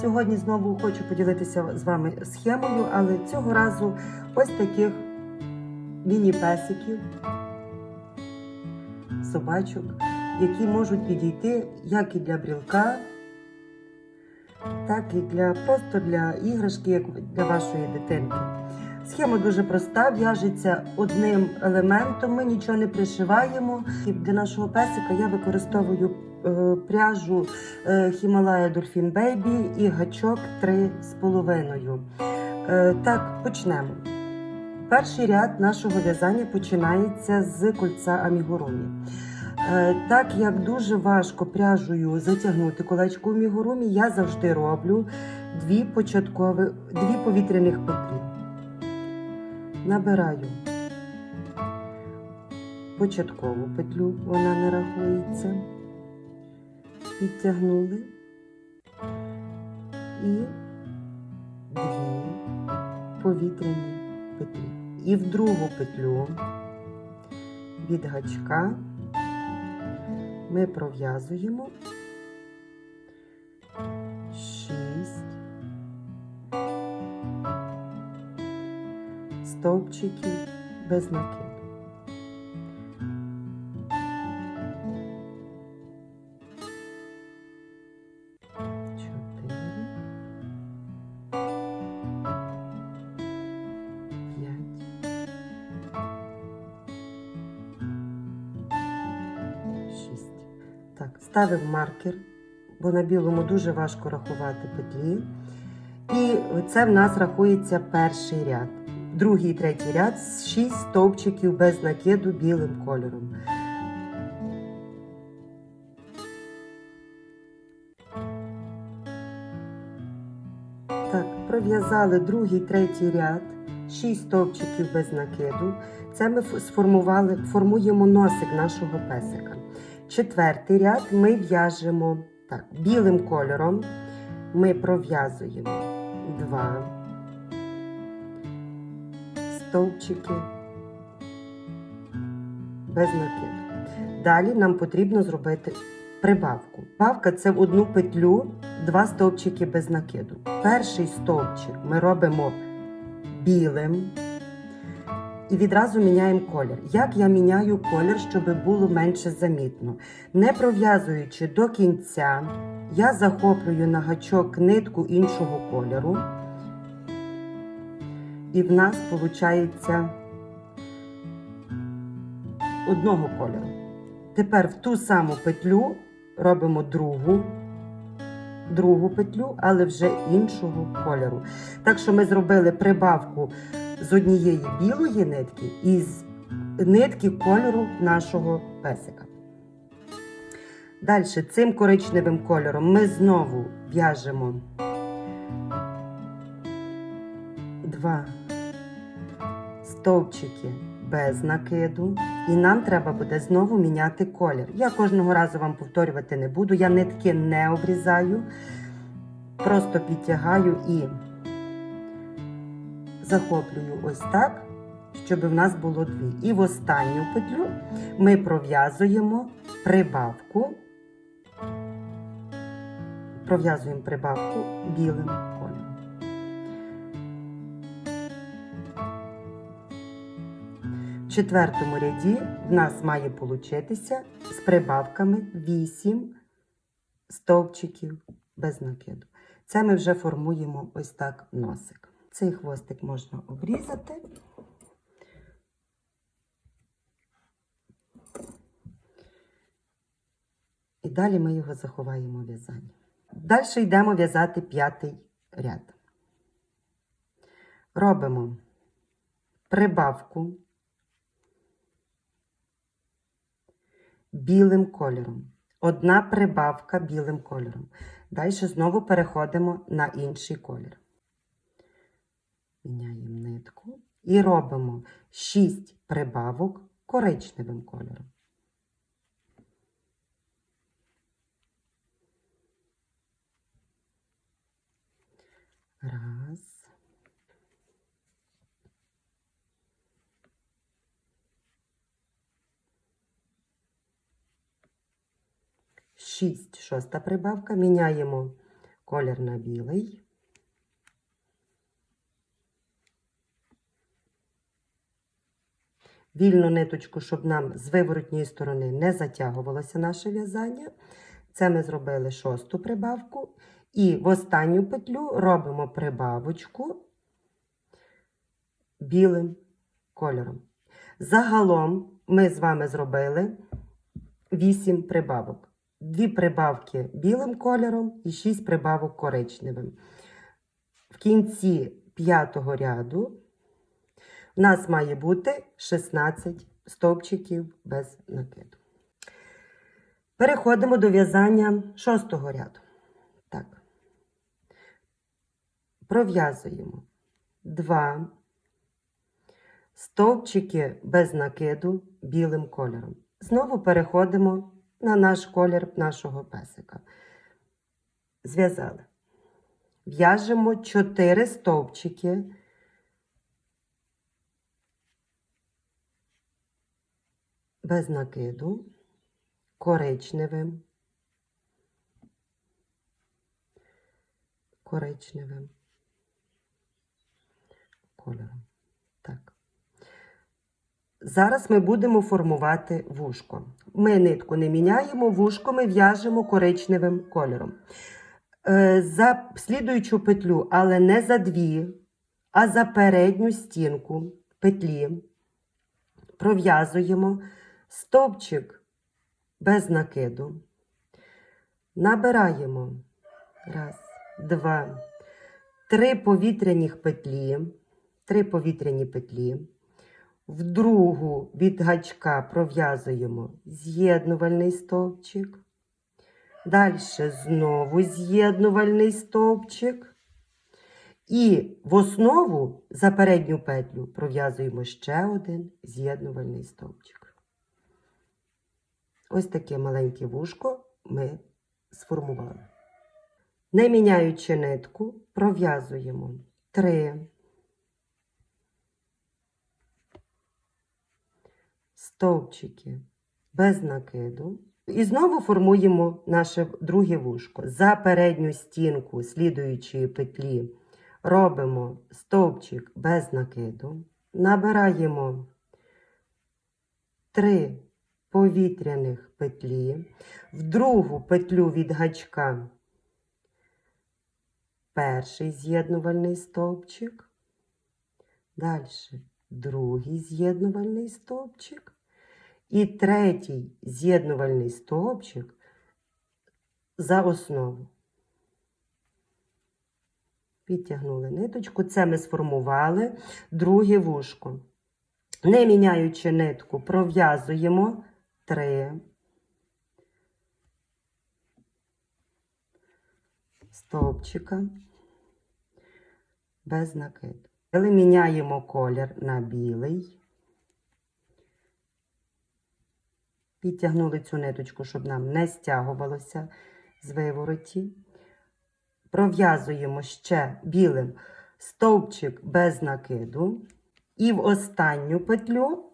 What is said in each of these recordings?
Сьогодні знову хочу поділитися з вами схемою, але цього разу ось таких міні-песиків, собачок, які можуть підійти як і для брілка, так і для просто для іграшки, як для вашої дитинки. Схема дуже проста, в'яжеться одним елементом, ми нічого не пришиваємо. І для нашого песика я використовую пряжу е, Himalaya Dolphin Baby і гачок 3,5. Е, так, почнемо. Перший ряд нашого в'язання починається з кольця амігурумі. Е, Так як дуже важко пряжею затягнути колечко у мігурумі, я завжди роблю дві початкові, дві повітряних петлі. Набираю початкову петлю, вона не рахується. Підтягнули і дві повітряні петлі. І в другу петлю від гачка ми пров'язуємо шість стовпчиків без накиду. Так, ставив маркер, бо на білому дуже важко рахувати петлі. І це в нас рахується перший ряд. Другий і третій ряд 6 стовпчиків без накиду білим кольором. Так, пров'язали другий, третій ряд, 6 стовпчиків без накиду. Це ми сформували, формуємо носик нашого песика. Четвертий ряд ми в'яжемо так, білим кольором. Ми пров'язуємо 2 стовпчики без накиду. Далі нам потрібно зробити прибавку. Прибавка це в одну петлю, два стовпчики без накиду. Перший стовпчик ми робимо білим і відразу міняємо колір. Як я міняю колір, щоб було менше замітно? Не пров'язуючи до кінця, я захоплюю на гачок нитку іншого кольору. І в нас виходить одного кольору. Тепер в ту саму петлю робимо другу, другу петлю, але вже іншого кольору. Так що ми зробили прибавку з однієї білої нитки і з нитки кольору нашого песика. Далі цим коричневим кольором ми знову в'яжемо два стовпчики без накиду, і нам треба буде знову міняти колір. Я кожного разу вам повторювати не буду, я нитки не обрізаю, просто підтягаю і захоплюю ось так, щоб в нас було дві. І в останню петлю ми пров'язуємо прибавку. Пров'язуємо прибавку білим кольором. В четвертому ряді в нас має получитися з прибавками 8 стовпчиків без накиду. Це ми вже формуємо ось так носик. Цей хвостик можна обрізати. І далі ми його заховаємо в в'язанні. Далі йдемо в'язати п'ятий ряд. Робимо прибавку білим кольором. Одна прибавка білим кольором. Далі знову переходимо на інший колір. Міняємо нитку і робимо 6 прибавок коричневим кольором. Раз. Шість. Шоста прибавка. Міняємо колір на білий. Вільну ниточку, щоб нам з виворотньої сторони не затягувалося наше в'язання. Це ми зробили шосту прибавку. І в останню петлю робимо прибавочку білим кольором. Загалом ми з вами зробили 8 прибавок. Дві прибавки білим кольором і 6 прибавок коричневим. В кінці п'ятого ряду у нас має бути 16 стовпчиків без накиду. Переходимо до в'язання шостого ряду. Так. Пров'язуємо 2 стовпчики без накиду білим кольором. Знову переходимо на наш колір нашого песика. Зв'язали. В'яжемо 4 стовпчики без накиду, коричневим, коричневим кольором. Так. Зараз ми будемо формувати вушко. Ми нитку не міняємо, вушко ми в'яжемо коричневим кольором. Е, За слідуючу петлю, але не за дві, а за передню стінку петлі пров'язуємо стовпчик без накиду. Набираємо раз, два, три повітряних петлі, три повітряні петлі. В другу від гачка пров'язуємо з'єднувальний стовпчик. Далі знову з'єднувальний стовпчик. І в основу за передню петлю пров'язуємо ще один з'єднувальний стовпчик. Ось таке маленьке вушко ми сформували. Не міняючи нитку, пров'язуємо 3 стовпчики без накиду. І знову формуємо наше друге вушко. За передню стінку слідуючої петлі робимо стовпчик без накиду, набираємо 3 повітряних петлі, в другу петлю від гачка перший з'єднувальний стовпчик, далі другий з'єднувальний стовпчик і третій з'єднувальний стовпчик за основу. Підтягнули ниточку, це ми сформували друге вушко. Не міняючи нитку, пров'язуємо три стовпчика без накиду. Коли міняємо колір на білий, підтягнули цю ниточку, щоб нам не стягувалося з вивороті. Пров'язуємо ще білим стовпчик без накиду. І в останню петлю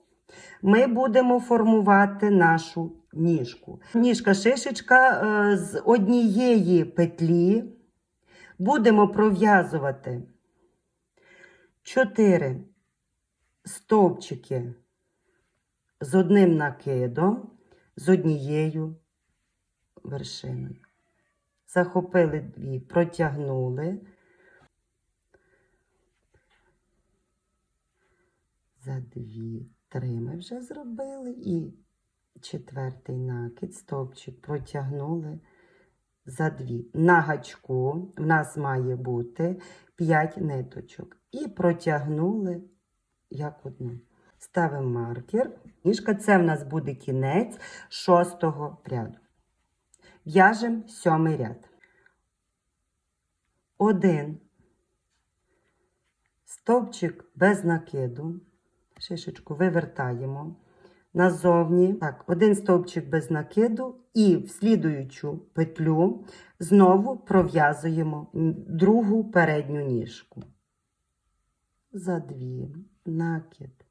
ми будемо формувати нашу ніжку. Ніжка шишечка е, з однієї петлі будемо пров'язувати 4 стовпчики з одним накидом, з однією вершиною. Захопили дві, протягнули. За дві, три ми вже зробили. І четвертий накид, стовпчик протягнули за дві. На гачку в нас має бути 5 ниточок. І протягнули як одну. Ставимо маркер. Ніжка це в нас буде кінець шостого ряду. В'яжемо сьомий ряд. Один стовпчик без накиду. Шишечку вивертаємо назовні. Так, один стовпчик без накиду і в слідуючу петлю знову пров'язуємо другу передню ніжку. За дві накид.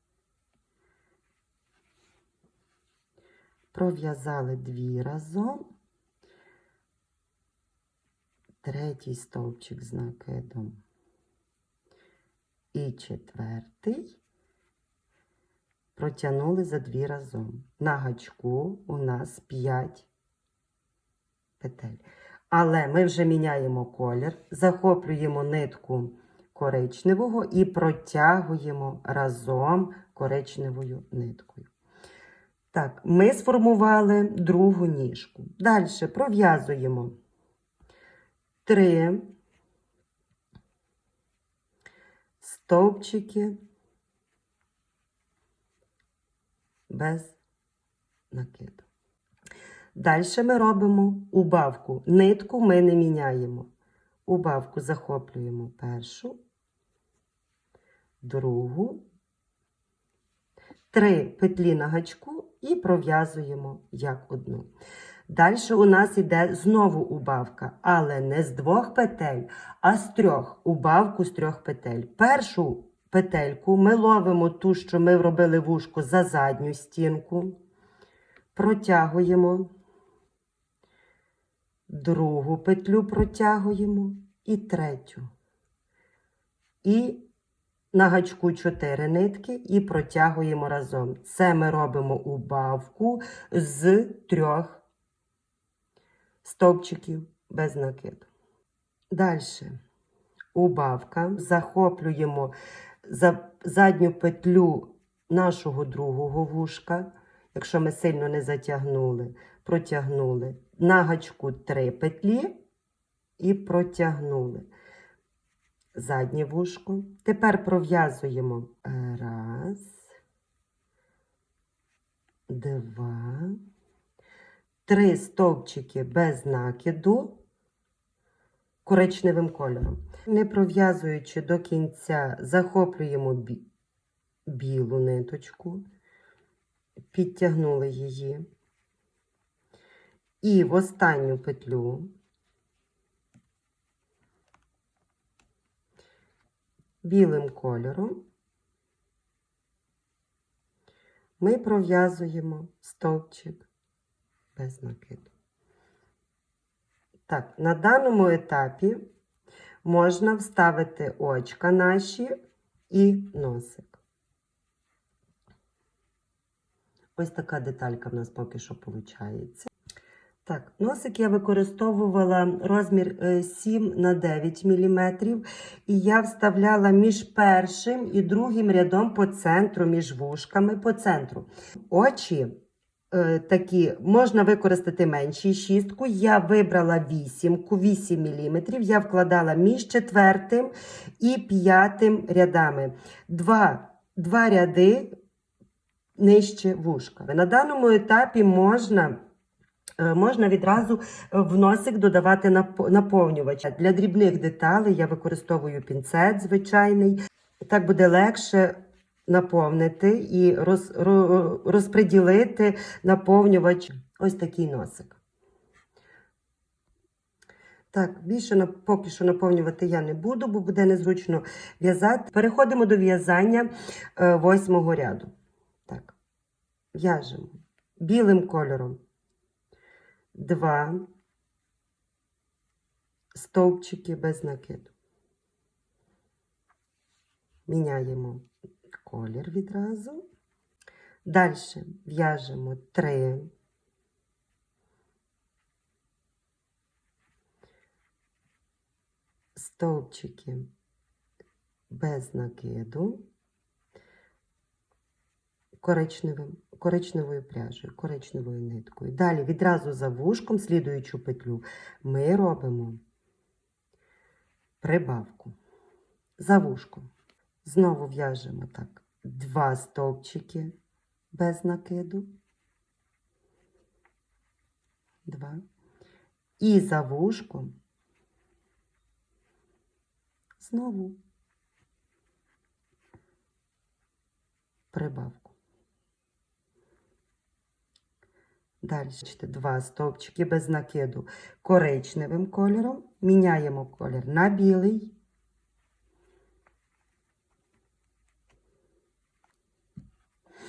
Пров'язали дві разом. третій стовпчик з накидом і четвертий. Протягнули за дві разом. На гачку у нас 5 петель. Але ми вже міняємо колір, захоплюємо нитку коричневого і протягуємо разом коричневою ниткою. Так, ми сформували другу ніжку. Далі пров'язуємо три стовпчики без накиду. Далі ми робимо убавку. Нитку ми не міняємо. Убавку захоплюємо першу, другу, три петлі на гачку і пров'язуємо як одну. Далі у нас йде знову убавка, але не з двох петель, а з трьох. Убавку з трьох петель. Першу петельку ми ловимо ту, що ми робили вушко за задню стінку, протягуємо. Другу петлю протягуємо і третю. І на гачку 4 нитки і протягуємо разом. Це ми робимо убавку з трьох стовпчиків без накиду. Далі убавка. Захоплюємо за задню петлю нашого другого вушка. Якщо ми сильно не затягнули, протягнули на гачку 3 петлі і протягнули заднє вушко. Тепер пров'язуємо раз, два, три стовпчики без накиду коричневим кольором. Не пров'язуючи до кінця, захоплюємо бі- білу ниточку, підтягнули її. І в останню петлю білим кольором ми пров'язуємо стовпчик без накиду. Так, на даному етапі можна вставити очка наші і носик. Ось така деталька в нас поки що виходить. Так, носик я використовувала розмір е, 7 на 9 мм, і я вставляла між першим і другим рядом по центру, між вушками по центру. Очі е, такі можна використати менші шістку. Я вибрала вісімку, 8 мм. Я вкладала між четвертим і п'ятим рядами. Два, два ряди нижче вушка. На даному етапі можна. Е, Можна відразу в носик додавати наповнювач. Для дрібних деталей я використовую пінцет звичайний. Так буде легше наповнити і роз, розподілити наповнювач. Ось такий носик. Так, більше поки що наповнювати я не буду, бо буде незручно в'язати. Переходимо до в'язання е, восьмого ряду. Так, в'яжемо білим кольором. Два стовпчики без накиду. Міняємо колір відразу. Далі в'яжемо три. Стовпчики без накиду коричневою пряжею, коричневою ниткою. Далі відразу за вушком, слідуючу петлю, ми робимо прибавку за вушком. Знову в'яжемо так два стовпчики без накиду. Два. І за вушком знову прибавку. Далі два стовпчики без накиду коричневим кольором. Міняємо колір на білий.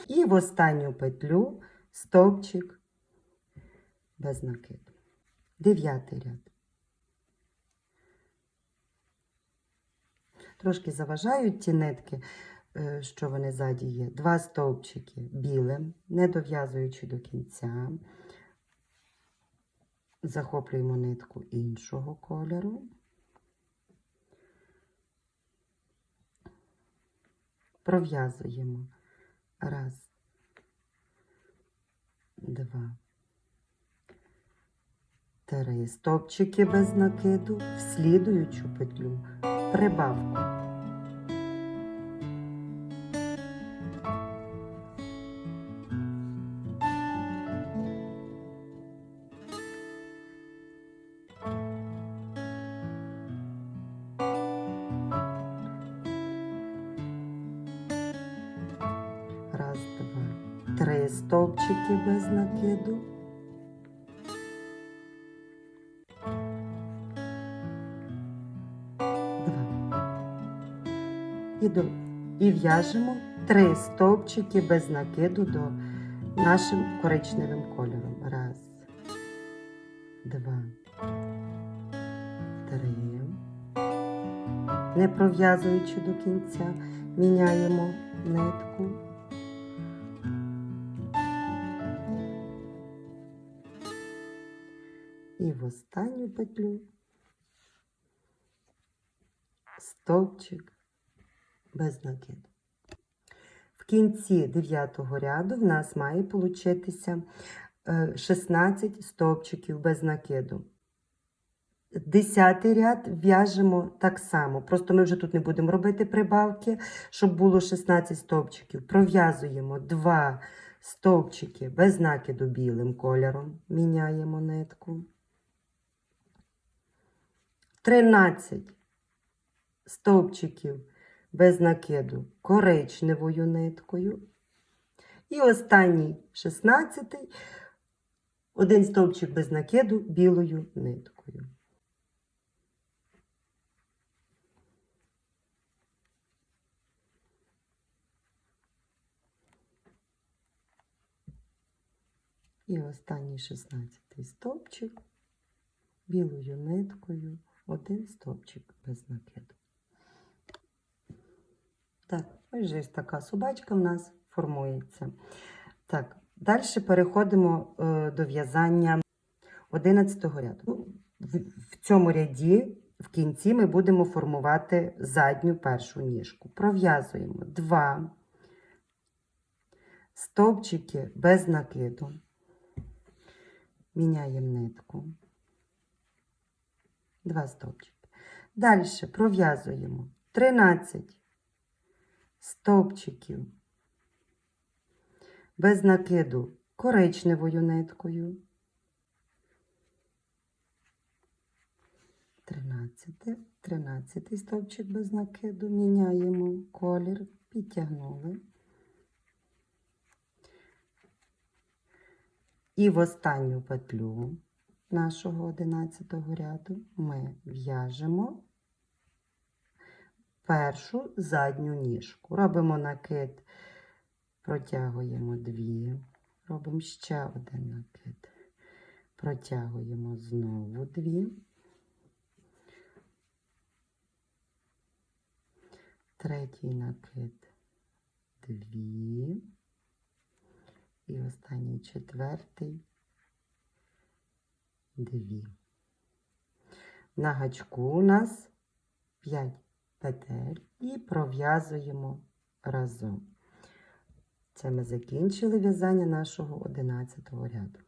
І в останню петлю стовпчик без накиду. Дев'ятий ряд. Трошки заважають ті нитки, е, що вони ззаді є. Два стовпчики білим, не дов'язуючи до кінця. Захоплюємо нитку іншого кольору. Пров'язуємо. Раз, два, три. Стопчики без накиду. В слідуючу петлю прибавку. Стовпчики без накиду. Два. І в'яжемо три стовпчики без накиду до нашим коричневим кольором. Раз, два, три. Не пров'язуючи до кінця, міняємо нитку. В останню петлю стовпчик без накиду. В кінці дев'ятого ряду в нас має получитися е, 16 стовпчиків без накиду. Десятий ряд в'яжемо так само. Просто ми вже тут не будемо робити прибавки, щоб було 16 стовпчиків. Пров'язуємо 2 стовпчики без накиду білим кольором. Міняємо нитку. 13 стовпчиків без накиду коричневою ниткою. І останній 16 один стовпчик без накиду білою ниткою. І останній 16 стовпчик білою ниткою, один стовпчик без накиду. Так, ось така собачка в нас формується. Так, далі переходимо е, до в'язання 11 ряду. Ну, В, цьому ряді в кінці ми будемо формувати задню першу ніжку. Пров'язуємо два стовпчики без накиду. Міняємо нитку. Два стовпчики. Далі пров'язуємо 13 стовпчиків без накиду коричневою ниткою. 13, 13 стовпчик без накиду. Міняємо колір, підтягнули. І в останню петлю нашого 11 ряду ми в'яжемо першу задню ніжку. Робимо накид, протягуємо дві, робимо ще один накид, протягуємо знову дві. Третій накид дві. І останній четвертий дві. На гачку у нас 5 петель і пров'язуємо разом. Це ми закінчили в'язання нашого 11 ряду.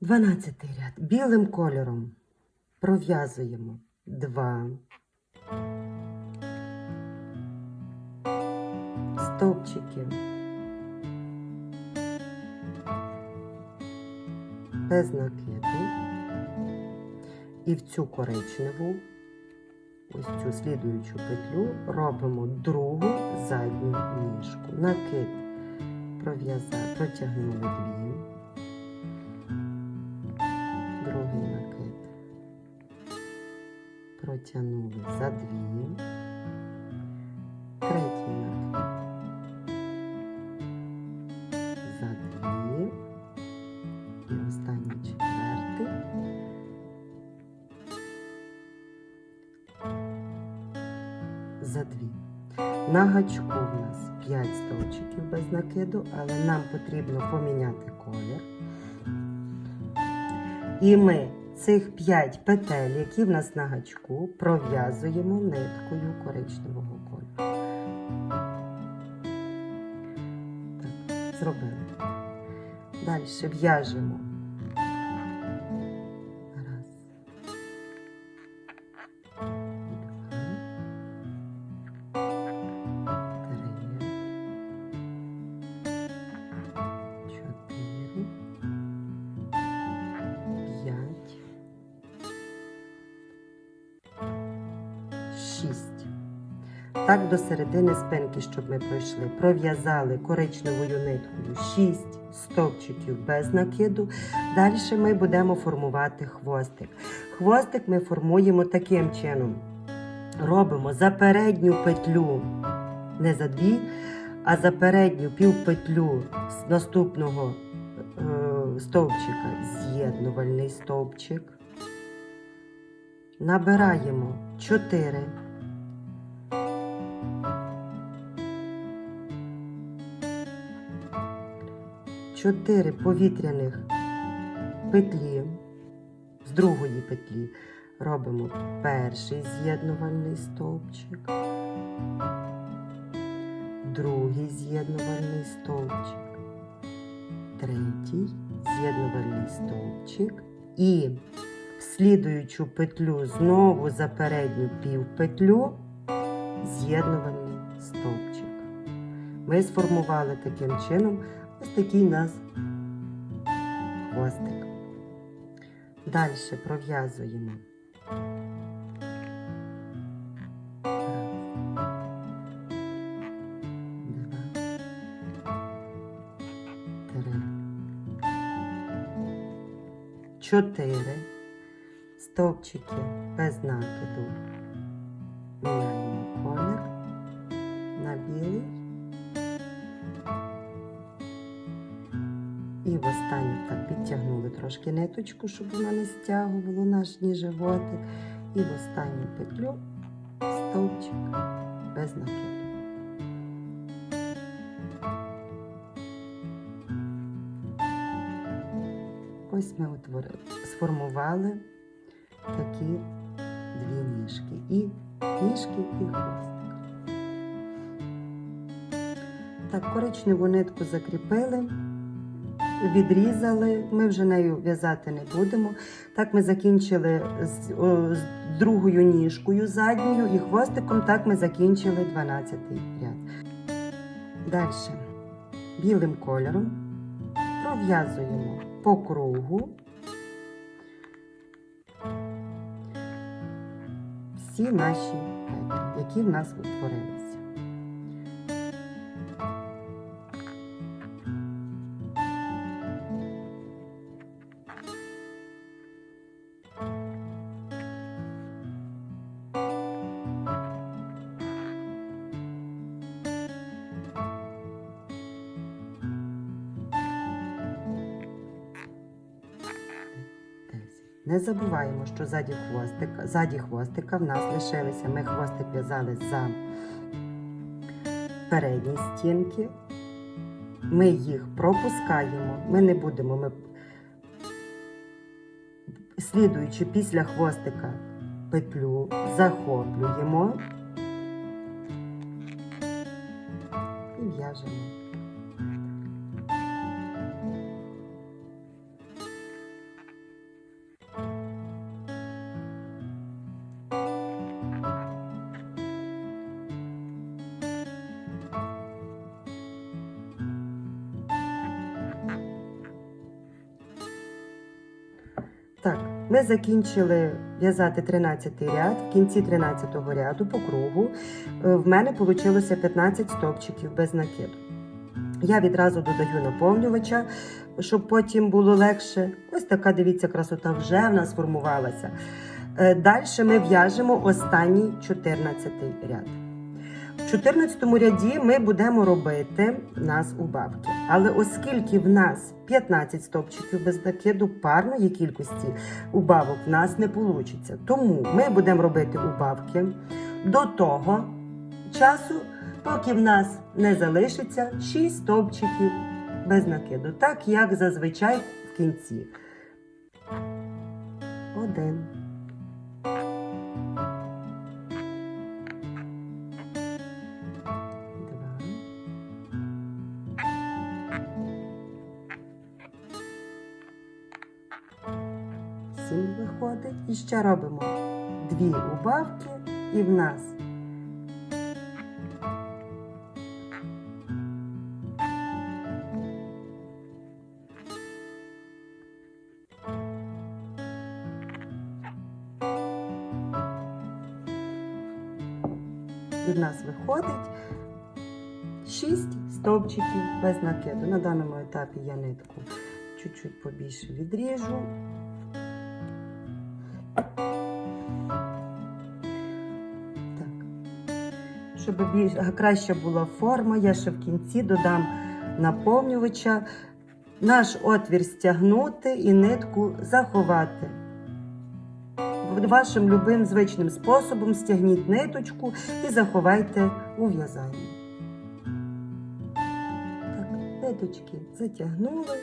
12 ряд білим кольором пров'язуємо 2 стовпчики без накиду і в цю коричневу ось цю слідуючу петлю робимо другу задню ніжку. Накид пров'язали, протягнули дві, другий накид, протягнули за дві, гачку в нас 5 стовпчиків без накиду, але нам потрібно поміняти колір. І ми цих 5 петель, які в нас на гачку, пров'язуємо ниткою коричневого кольору. Так, зробили. Далі в'яжемо. До середини спинки, щоб ми пройшли. Пров'язали коричневою ниткою 6 стовпчиків без накиду. Далі ми будемо формувати хвостик. Хвостик ми формуємо таким чином. Робимо за передню петлю, не за дві, а за передню півпетлю з наступного е, стовпчика з'єднувальний стовпчик. Набираємо 4. Чотири повітряних петлі. З другої петлі робимо перший з'єднувальний стовпчик, другий з'єднувальний стовпчик, третій з'єднувальний стовпчик. І в слідуючу петлю знову за передню півпетлю з'єднувальний стовпчик. Ми сформували таким чином ось такий нас хвостик. Далі пров'язуємо. Чотири стовпчики без накиду. Міняємо колір на білий. В останню так підтягнули трошки ниточку, щоб вона не стягувала наш ні животик. І в останню петлю стовпчик без накиду. Ось ми утворили, сформували такі дві ніжки. І ніжки, і хвостик. Так, коричневу нитку закріпили відрізали, ми вже нею в'язати не будемо. Так ми закінчили з, о, з другою ніжкою задньою і хвостиком, так ми закінчили 12 ряд. Далі білим кольором пров'язуємо по кругу всі наші які в нас утворилися. Не забуваємо, що ззаді хвостика, ззаді хвостика в нас лишилися. Ми хвостик в'язали за передні стінки. Ми їх пропускаємо. Ми не будемо. Ми... Слідуючи після хвостика петлю, захоплюємо і в'яжемо. Ми закінчили в'язати 13 ряд. В кінці 13 ряду по кругу е, в мене вийшло 15 стовпчиків без накиду. Я відразу додаю наповнювача, щоб потім було легше. Ось така, дивіться, красота вже в нас формувалася. Далі ми в'яжемо останній 14 ряд. В 14 ряді ми будемо робити нас убавки. Але оскільки в нас 15 стовпчиків без накиду парної кількості убавок в нас не вийде. Тому ми будемо робити убавки до того, часу, поки в нас не залишиться 6 стовпчиків без накиду, так як зазвичай в кінці. Один. І ще робимо дві убавки, і в нас від нас виходить 6 стовпчиків без накиду. На даному етапі я нитку чуть-чуть побільше відріжу. Щоб більш краща була форма, я ще в кінці додам наповнювача. Наш отвір стягнути і нитку заховати. Вашим любим звичним способом стягніть ниточку і заховайте у в'язанні. Так, ниточки затягнули,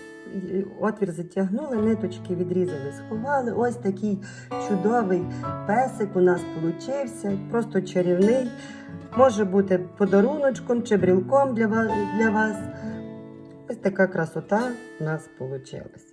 отвір затягнули, ниточки відрізали, сховали. Ось такий чудовий песик у нас получився, просто чарівний. Може бути подаруночком чи брілком для вас. Ось така красота у нас вийшла.